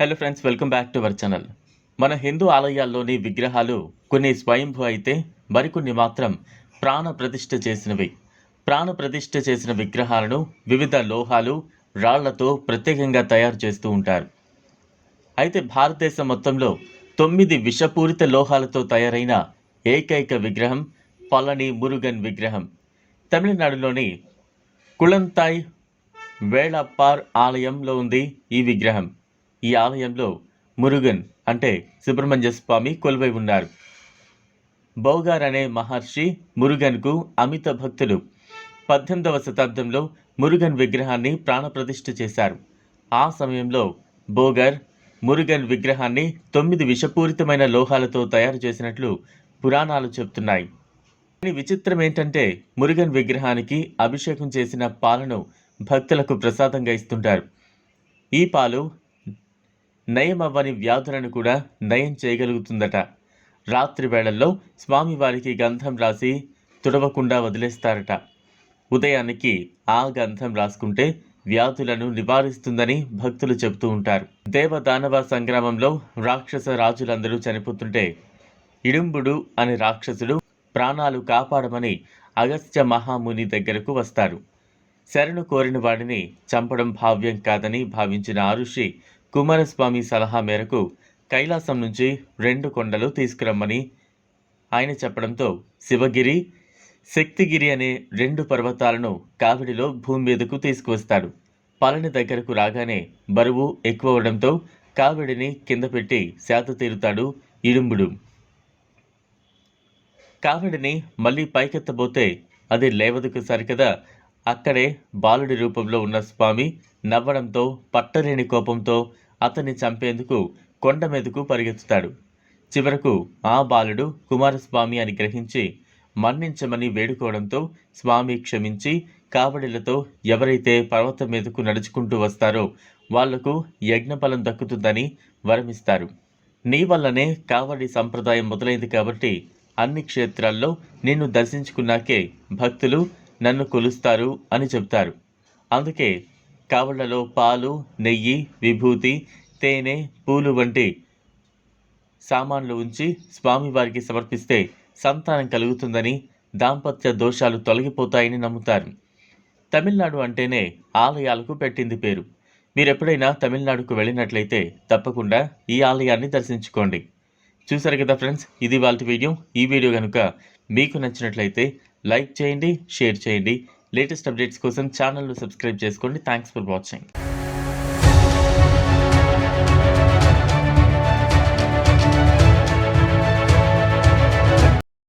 Hello friends welcome back to our channel మన హిందూ ఆలయాల్లోని విగ్రహాలు కొన్ని స్వయంభూ అయితే మరికొన్ని మాత్రం ప్రాణ ప్రతిష్ఠ చేసినవి. ప్రాణ ప్రతిష్ఠ చేసిన విగ్రహాలను వివిధ లోహాలు రాళ్ళతో ప్రత్యేకంగా తయారు చేస్తూ ఉంటారు. అయితే భారతదేశం మొత్తంలో తొమ్మిది విషపూరిత లోహాలతో తయారైన ఏకైక విగ్రహం పళని మురుగన్ విగ్రహం. తమిళనాడులోని కుళంతాయ్ వేళప్పార్ ఆలయంలో ఉంది ఈ విగ్రహం. ఈ ఆలయంలో మురుగన్ అంటే సుబ్రహ్మణ్య స్వామి కొలువై ఉన్నారు. బౌగార్ అనే మహర్షి మురుగన్కు అమిత భక్తులు. పద్దెనిమిదవ శతాబ్దంలో మురుగన్ విగ్రహాన్ని ప్రాణప్రతిష్ఠ చేశారు. ఆ సమయంలో బోగర్ మురుగన్ విగ్రహాన్ని తొమ్మిది విషపూరితమైన లోహాలతో తయారు చేసినట్లు పురాణాలు చెప్తున్నాయి కానీ విచిత్రం ఏంటంటే మురుగన్ విగ్రహానికి అభిషేకం చేసిన పాలను భక్తులకు ప్రసాదంగా ఇస్తుంటారు. ఈ పాలు నయమవ్వని వ్యాధులను కూడా నయం చేయగలుగుతుందట. రాత్రి వేళల్లో స్వామివారికి గంధం రాసి తుడవకుండా వదిలేస్తారట. ఉదయానికి ఆ గంధం రాసుకుంటే వ్యాధులను నివారిస్తుందని భక్తులు చెబుతూ ఉంటారు. దేవదానవ సంగ్రామంలో రాక్షస రాజులందరూ చనిపోతుంటే ఇడుంబుడు అనే రాక్షసుడు ప్రాణాలు కాపాడమని అగస్త్య మహాముని దగ్గరకు వస్తారు. శరణు కోరిన వాడిని చంపడం భావ్యం కాదని భావించిన ఆరుషి కుమారస్వామి సలహా మేరకు కైలాసం నుంచి రెండు కొండలు తీసుకురమ్మని ఆయన చెప్పడంతో శివగిరి శక్తిగిరి అనే రెండు పర్వతాలను కావిడిలో భూమి మీదకు తీసుకువస్తాడు. పలని దగ్గరకు రాగానే బరువు ఎక్కువ అవడంతో కావిడిని కింద పెట్టి శాత తీరుతాడు ఇడుంబుడు. కావిడిని మళ్ళీ పైకెత్తబోతే అది లేవదుకు సరికదా అక్కడే బాలుడి రూపంలో ఉన్న స్వామి నవ్వడంతో పట్టలేని కోపంతో అతన్ని చంపేందుకు కొండ మీదకు పరిగెత్తుతాడు. చివరకు ఆ బాలుడు కుమారస్వామి అని గ్రహించి మన్నించమని వేడుకోవడంతో స్వామి క్షమించి కావడిలతో ఎవరైతే పర్వతం మీదకు నడుచుకుంటూ వస్తారో వాళ్ళకు యజ్ఞఫలం దక్కుతుందని వరమిస్తారు. నీ వల్లనే కావడి సంప్రదాయం మొదలైంది కాబట్టి అన్ని క్షేత్రాల్లో నిన్ను దర్శించుకున్నాకే భక్తులు నన్ను కొలుస్తారు అని చెప్తారు అందుకే కావళ్ళలో పాలు నెయ్యి విభూతి తేనె పూలు వంటి సామాన్లు ఉంచి స్వామివారికి సమర్పిస్తే సంతానం కలుగుతుందని దాంపత్య దోషాలు తొలగిపోతాయని నమ్ముతారు. తమిళనాడు అంటేనే ఆలయాలకు పెట్టింది పేరు. మీరెప్పుడైనా తమిళనాడుకు వెళ్ళినట్లయితే తప్పకుండా ఈ ఆలయాన్ని దర్శించుకోండి. చూసారు కదా ఫ్రెండ్స్ ఇది వాళ్ళ వీడియో. ఈ వీడియో కనుక మీకు నచ్చినట్లయితే లైక్ చేయండి షేర్ చేయండి. లేటెస్ట్ అప్డేట్స్ కోసం ఛానల్ను సబ్స్క్రైబ్ చేసుకోండి. Thanks for watching